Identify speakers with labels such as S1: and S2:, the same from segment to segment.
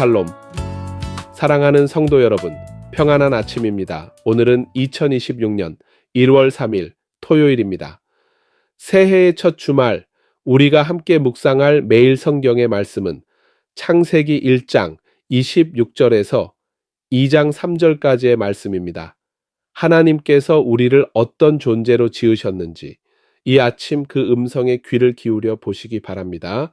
S1: 샬롬. 사랑하는 성도 여러분, 평안한 아침입니다. 오늘은 2026년 1월 3일 토요일입니다. 새해의 첫 주말, 우리가 함께 묵상할 매일 성경의 말씀은 창세기 1장 26절에서 2장 3절까지의 말씀입니다. 하나님께서 우리를 어떤 존재로 지으셨는지 이 아침 그 음성에 귀를 기울여 보시기 바랍니다.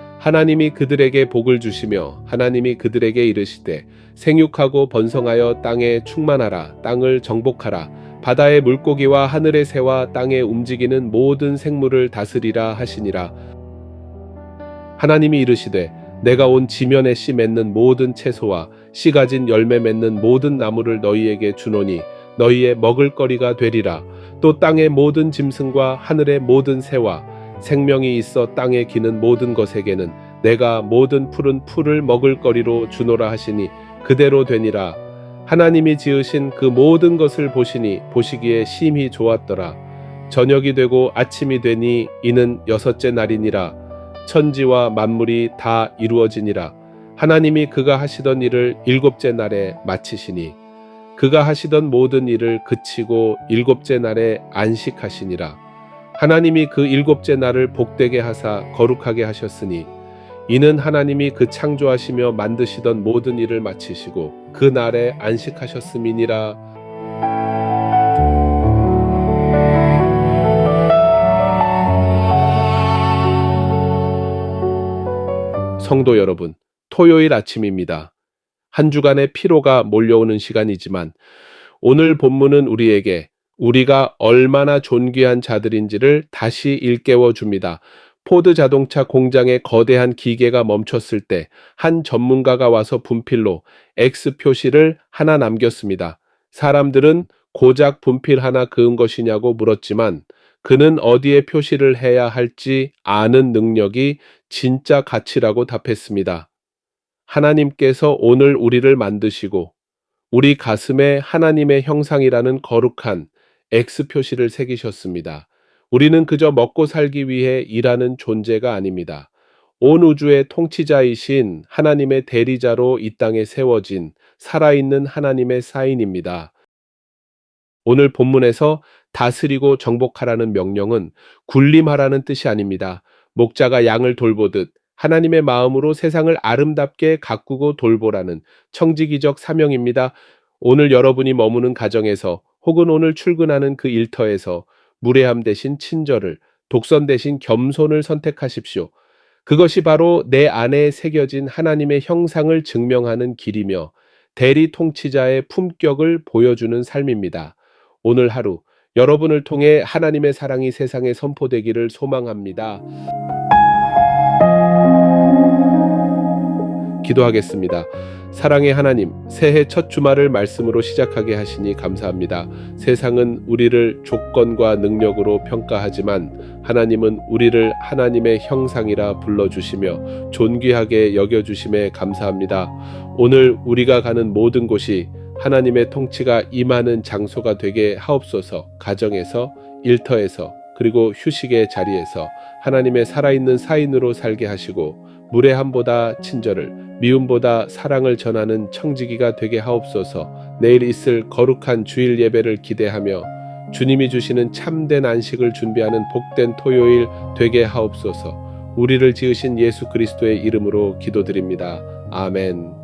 S1: 하나님이 그들에게 복을 주시며 하나님이 그들에게 이르시되 생육하고 번성하여 땅에 충만하라 땅을 정복하라. 바다의 물고기와 하늘의 새와 땅에 움직이는 모든 생물을 다스리라 하시니라. 하나님이 이르시되 내가 온 지면에 씨 맺는 모든 채소와 씨 가진 열매 맺는 모든 나무를 너희에게 주노니 너희의 먹을 거리가 되리라. 또 땅의 모든 짐승과 하늘의 모든 새와 생명이 있어 땅에 기는 모든 것에게는 내가 모든 푸른 풀을 먹을 거리로 주노라 하시니 그대로 되니라. 하나님이 지으신 그 모든 것을 보시니 보시기에 심히 좋았더라. 저녁이 되고 아침이 되니 이는 여섯째 날이니라. 천지와 만물이 다 이루어지니라. 하나님이 그가 하시던 일을 일곱째 날에 마치시니 그가 하시던 모든 일을 그치고 일곱째 날에 안식하시니라 하나님이 그 일곱째 날을 복되게 하사 거룩하게 하셨으니 이는 하나님이 그 창조하시며 만드시던 모든 일을 마치시고 그 날에 안식하셨음이니라 성도 여러분, 토요일 아침입니다. 한 주간의 피로가 몰려오는 시간이지만 오늘 본문은 우리에게 우리가 얼마나 존귀한 자들인지를 다시 일깨워 줍니다. 포드 자동차 공장의 거대한 기계가 멈췄을 때 한 전문가가 와서 분필로 X 표시를 하나 남겼습니다. 사람들은 고작 분필 하나 그은 것이냐고 물었지만 그는 어디에 표시를 해야 할지 아는 능력이 진짜 가치라고 답했습니다. 하나님께서 오늘 우리를 만드시고 우리 가슴에 하나님의 형상이라는 거룩한 X 표시를 새기셨습니다. 우리는 그저 먹고 살기 위해 일하는 존재가 아닙니다. 온 우주의 통치자이신 하나님의 대리자로 이 땅에 세워진 살아있는 하나님의 사인입니다. 오늘 본문에서 다스리고 정복하라는 명령은 군림하라는 뜻이 아닙니다. 목자가 양을 돌보듯 하나님의 마음으로 세상을 아름답게 가꾸고 돌보라는 청지기적 사명입니다. 오늘 여러분이 머무는 가정에서 혹은 오늘 출근하는 그 일터에서 무례함 대신 친절을, 독선 대신 겸손을 선택하십시오. 그것이 바로 내 안에 새겨진 하나님의 형상을 증명하는 길이며 대리 통치자의 품격을 보여주는 삶입니다. 오늘 하루 여러분을 통해 하나님의 사랑이 세상에 선포되기를 소망합니다. 기도하겠습니다. 사랑의 하나님, 새해 첫 주말을 말씀으로 시작하게 하시니 감사합니다. 세상은 우리를 조건과 능력으로 평가하지만 하나님은 우리를 하나님의 형상이라 불러주시며 존귀하게 여겨주심에 감사합니다. 오늘 우리가 가는 모든 곳이 하나님의 통치가 임하는 장소가 되게 하옵소서 가정에서, 일터에서, 그리고 휴식의 자리에서 하나님의 살아있는 사인으로 살게 하시고 무례함보다 친절을, 미움보다 사랑을 전하는 청지기가 되게 하옵소서. 내일 있을 거룩한 주일 예배를 기대하며 주님이 주시는 참된 안식을 준비하는 복된 토요일 되게 하옵소서. 우리를 지으신 예수 그리스도의 이름으로 기도드립니다. 아멘.